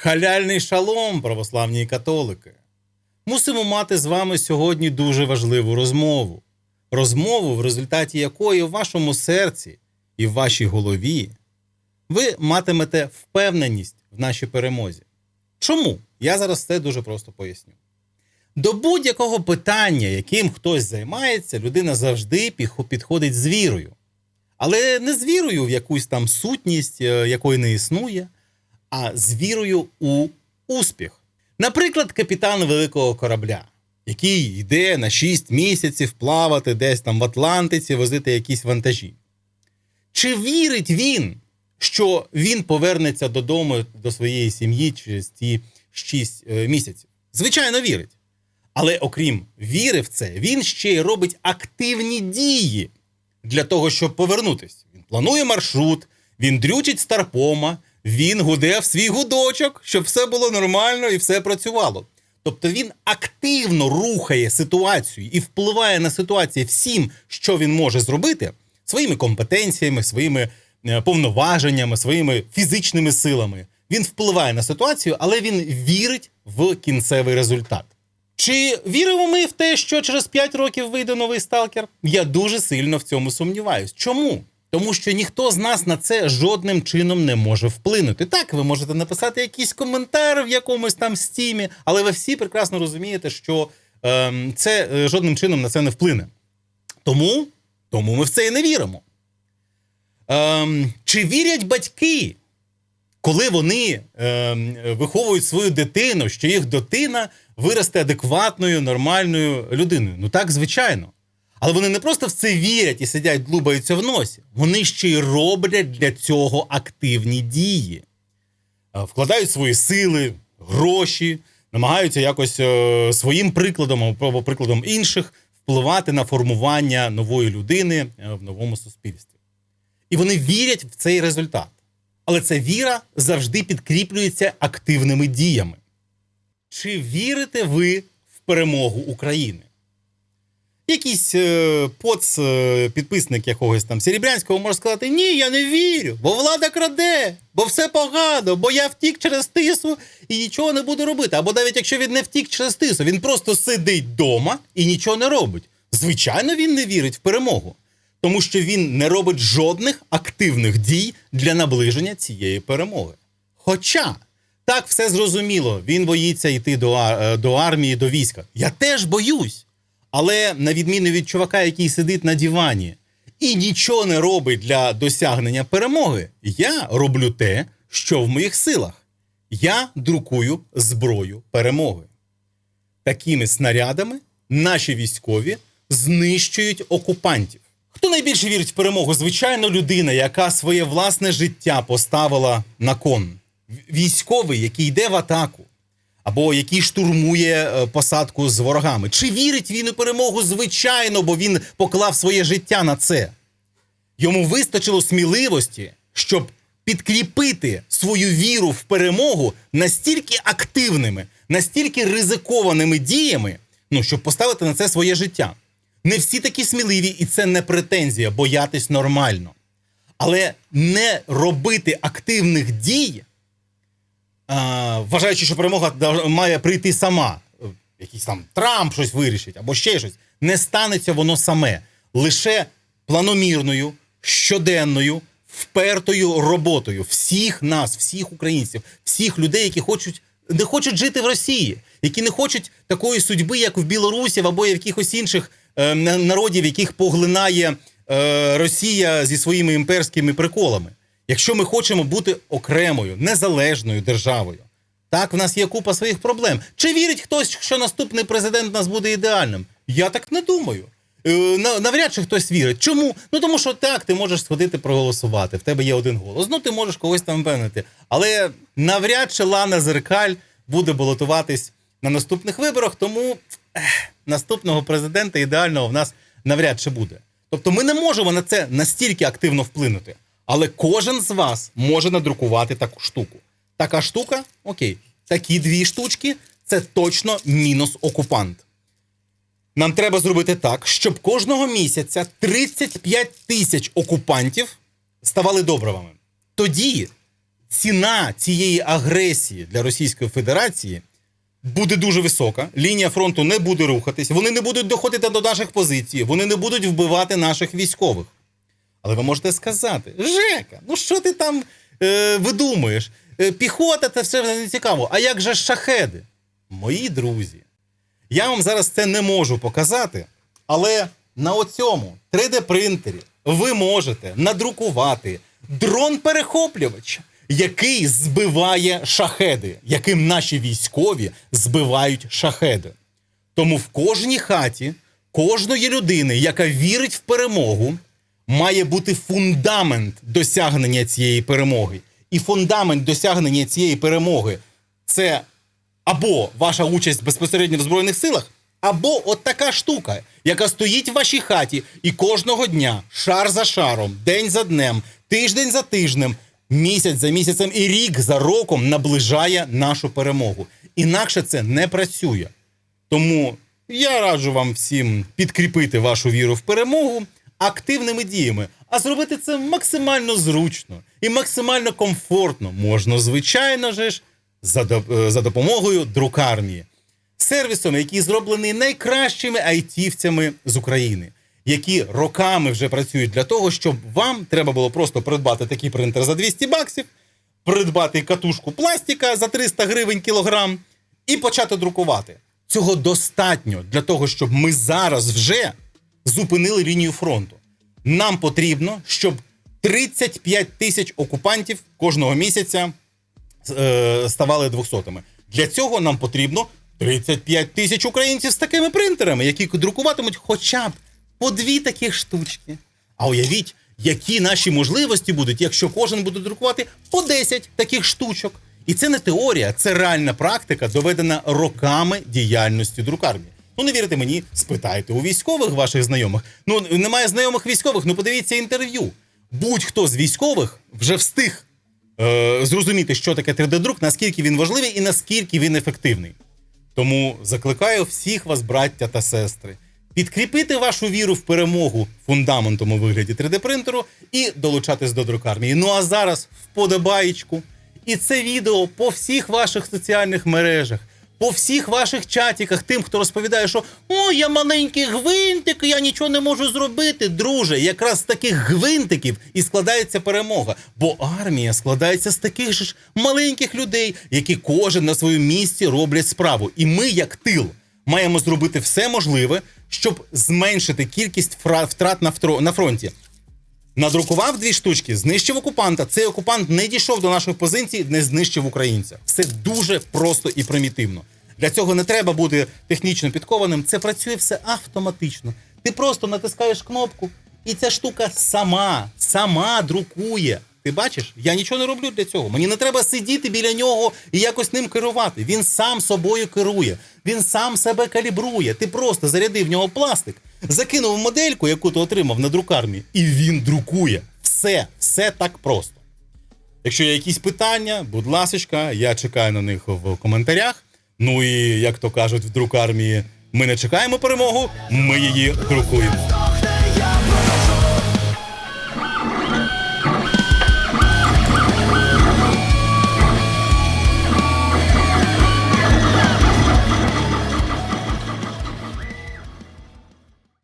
Халяльний шалом, православні католики. Мусимо мати з вами сьогодні дуже важливу розмову. Розмову, в результаті якої в вашому серці і в вашій голові ви матимете впевненість в нашій перемозі. Чому? Я зараз це дуже просто поясню. До будь-якого питання, яким хтось займається, людина завжди підходить з вірою. Але не з вірою в якусь там сутність, е, якої не існує, а з вірою у успіх. Наприклад, капітан великого корабля, який йде на 6 місяців плавати десь там в Атлантиці, возити якісь вантажі. Чи вірить він, що він повернеться додому до своєї сім'ї через ті 6 е, місяців? Звичайно, вірить. Але окрім віри в це, він ще й робить активні дії для того, щоб повернутися. Він планує маршрут, він дрючить старпома, він гуде в свій гудочок, щоб все було нормально і все працювало. Тобто він активно рухає ситуацію і впливає на ситуацію всім, що він може зробити своїми компетенціями, своїми е, повноваженнями, своїми фізичними силами. Він впливає на ситуацію, але він вірить в кінцевий результат. Чи віримо ми в те, що через 5 років вийде новий сталкер? Я дуже сильно в цьому сумніваюсь. Чому? Тому що ніхто з нас на це жодним чином не може вплинути. Так, ви можете написати якийсь коментар в якомусь там стімі, але ви всі прекрасно розумієте, що ем, це е, жодним чином на це не вплине. Тому, тому ми в це і не віримо. Ем, чи вірять батьки, коли вони ем, виховують свою дитину, що їх дитина виросте адекватною, нормальною людиною? Ну так, звичайно. Але вони не просто в це вірять і сидять, длубаються в носі. Вони ще й роблять для цього активні дії. Е, Вкладають свої сили, гроші, намагаються якось е, своїм прикладом або прикладом інших впливати на формування нової людини е, в новому суспільстві. І вони вірять в цей результат. Але ця віра завжди підкріплюється активними діями. Чи вірите ви в перемогу України? Якийсь е, поц, е, підписник якогось там Серебрянського може сказати: Ні, я не вірю, бо влада краде, бо все погано, бо я втік через тису і нічого не буду робити. Або навіть якщо він не втік через тису, він просто сидить вдома і нічого не робить. Звичайно, він не вірить в перемогу, тому що він не робить жодних активних дій для наближення цієї перемоги. Хоча так все зрозуміло, він боїться йти до, е, до армії, до війська. Я теж боюсь. Але на відміну від чувака, який сидить на дивані і нічого не робить для досягнення перемоги, я роблю те, що в моїх силах. Я друкую зброю перемоги. Такими снарядами наші військові знищують окупантів. Хто найбільше вірить в перемогу? Звичайно, людина, яка своє власне життя поставила на кон. Військовий, який йде в атаку, або який штурмує е, посадку з ворогами. Чи вірить він у перемогу? Звичайно, бо він поклав своє життя на це. Йому вистачило сміливості, щоб підкріпити свою віру в перемогу настільки активними, настільки ризикованими діями, ну, щоб поставити на це своє життя. Не всі такі сміливі, і це не претензія, боятись нормально. Але не робити активних дій вважаючи, що перемога має прийти сама. Якийсь там Трамп щось вирішить або ще щось. Не станеться воно саме. Лише планомірною, щоденною, впертою роботою всіх нас, всіх українців, всіх людей, які хочуть. Не хочуть жити в Росії, які не хочуть такої судьби, як в Білорусі або якихось інших е, народів, яких поглинає е, Росія зі своїми імперськими приколами. Якщо ми хочемо бути окремою, незалежною державою, так в нас є купа своїх проблем. Чи вірить хтось, що наступний президент нас буде ідеальним? Я так не думаю. Е, Навряд чи хтось вірить. Чому? Ну тому що так, ти можеш сходити проголосувати. В тебе є один голос. Ну ти можеш когось там впевнити. Але навряд чи Лана Зеркаль буде балотуватись на наступних виборах, тому ех, наступного президента ідеального в нас навряд чи буде. Тобто ми не можемо на це настільки активно вплинути. Але кожен з вас може надрукувати таку штуку. Така штука, окей, такі дві штучки це точно мінус окупант. Нам треба зробити так, щоб кожного місяця 35 тисяч окупантів ставали добровими. Тоді ціна цієї агресії для Російської Федерації буде дуже висока. Лінія фронту не буде рухатись, вони не будуть доходити до наших позицій, вони не будуть вбивати наших військових. Але ви можете сказати: Жека, ну що ти там е, видумуєш? Е, піхота це все не цікаво. А як же шахеди? Мої друзі, я вам зараз це не можу показати, але на оцьому 3D-принтері ви можете надрукувати дрон-перехоплювач, який збиває шахеди, яким наші військові збивають шахеди. Тому в кожній хаті кожної людини, яка вірить в перемогу, має бути фундамент досягнення цієї перемоги. І фундамент досягнення цієї перемоги це або ваша участь безпосередньо в Збройних силах, або от така штука, яка стоїть в вашій хаті і кожного дня, шар за шаром, день за днем, тиждень за тижнем, місяць за місяцем і рік за роком наближає нашу перемогу. Інакше це не працює. Тому я раджу вам всім підкріпити вашу віру в перемогу активними діями, а зробити це максимально зручно і максимально комфортно можна, звичайно ж, е, за допомогою друкармії. Сервісом, який зроблений найкращими айтівцями з України, які роками вже працюють для того, щоб вам треба було просто придбати такий принтер за 200 баксів, придбати катушку пластика за 300 гривень кілограм і почати друкувати. Цього достатньо для того, щоб ми зараз вже зупинили лінію фронту. Нам потрібно, щоб 35 тисяч окупантів кожного місяця е, ставали двохсотими. Для цього нам потрібно 35 тисяч українців з такими принтерами, які друкуватимуть хоча б по дві таких штучки. А уявіть, які наші можливості будуть, якщо кожен буде друкувати по 10 таких штучок. І це не теорія, це реальна практика, доведена роками діяльності друкарні. Ну, не вірите мені, спитайте у військових ваших знайомих. Ну, немає знайомих військових, ну подивіться інтерв'ю. Будь-хто з військових вже встиг е, зрозуміти, що таке 3D-друк, наскільки він важливий і наскільки він ефективний. Тому закликаю всіх вас, браття та сестри, підкріпити вашу віру в перемогу фундаментом у вигляді 3D-принтеру і долучатись до друкармії. Ну а зараз вподобаєчку. І це відео по всіх ваших соціальних мережах, по всіх ваших чатіках, тим, хто розповідає, що о, я маленький гвинтик, я нічого не можу зробити. Друже, якраз з таких гвинтиків і складається перемога. Бо армія складається з таких ж маленьких людей, які кожен на своєму місці роблять справу. І ми, як тил, маємо зробити все можливе, щоб зменшити кількість втрат на фронті. Надрукував дві штучки, знищив окупанта. Цей окупант не дійшов до наших позицій, не знищив українця. Все дуже просто і примітивно. Для цього не треба бути технічно підкованим. Це працює все автоматично. Ти просто натискаєш кнопку, і ця штука сама, сама друкує. Ти бачиш? Я нічого не роблю для цього. Мені не треба сидіти біля нього і якось ним керувати. Він сам собою керує, він сам себе калібрує. Ти просто зарядив в нього пластик, закинув модельку, яку ти отримав на друкарні, і він друкує. Все, все так просто. Якщо є якісь питання, будь ласочка, я чекаю на них в коментарях. Ну і як то кажуть в друкармії, ми не чекаємо перемогу, ми її друкуємо.